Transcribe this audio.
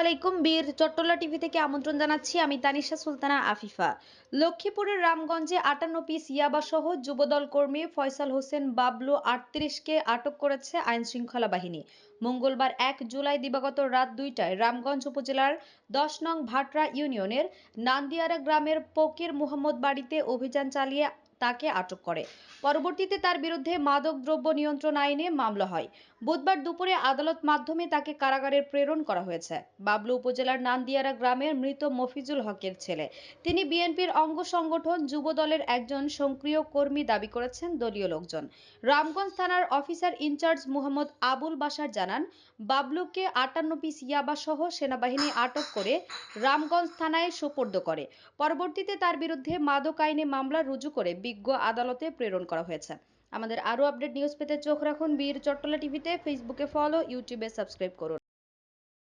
আলাইকুম বীর চট্টলা টিভি থেকে আমন্ত্রণ জানাচ্ছি আমি তানিশা সুলতানা আফিফা। লক্ষ্মীপুরের রামগঞ্জে আটান্ন পিস যুবদল কর্মী ফয়সাল হোসেন বাবলু আটত্রিশকে আটক করেছে আইন শৃঙ্খলা বাহিনী। মঙ্গলবার এক জুলাই দিবাগত রাত দুইটায় রামগঞ্জ উপজেলার দশ নং ভাটরা ইউনিয়নের নান্দিয়ারা গ্রামের পকির মুহম্মদ বাড়িতে অভিযান চালিয়ে তাকে আটক করে। পরবর্তীতে তার বিরুদ্ধে মাদক দ্রব্য নিয়ন্ত্রণ আইনে মামলা হয়। বুধবার দুপুরে আদালত মাধ্যমে তাকে কারাগারে প্রেরণ করা হয়েছে। বাবলু উপজেলার নান্দিয়ারা গ্রামের মৃত মফিজুল হকের ছেলে। তিনি বিএনপির অঙ্গ সংগঠন যুব দলের একজন সক্রিয় কর্মী দাবি করেছেন দলীয় লোকজন। রামগঞ্জ থানার অফিসার ইনচার্জ মোহাম্মদ আবুল বাসার জানান, বাবলুকে আটান্ন পিস ইয়াবা সহ সেনাবাহিনী আটক করে রামগঞ্জ থানায় সোপর্দ করে। পরবর্তীতে তার বিরুদ্ধে মাদক আইনে মামলা রুজু করে বিজ্ঞ আদালতে প্রেরণ করা হয়েছে। আমাদের আরও আপডেট নিউজ পেতে চোখ রাখুন বীর চট্টলা টিভিতে। ফেসবুকে ফলো, ইউটিউবে সাবস্ক্রাইব করুন।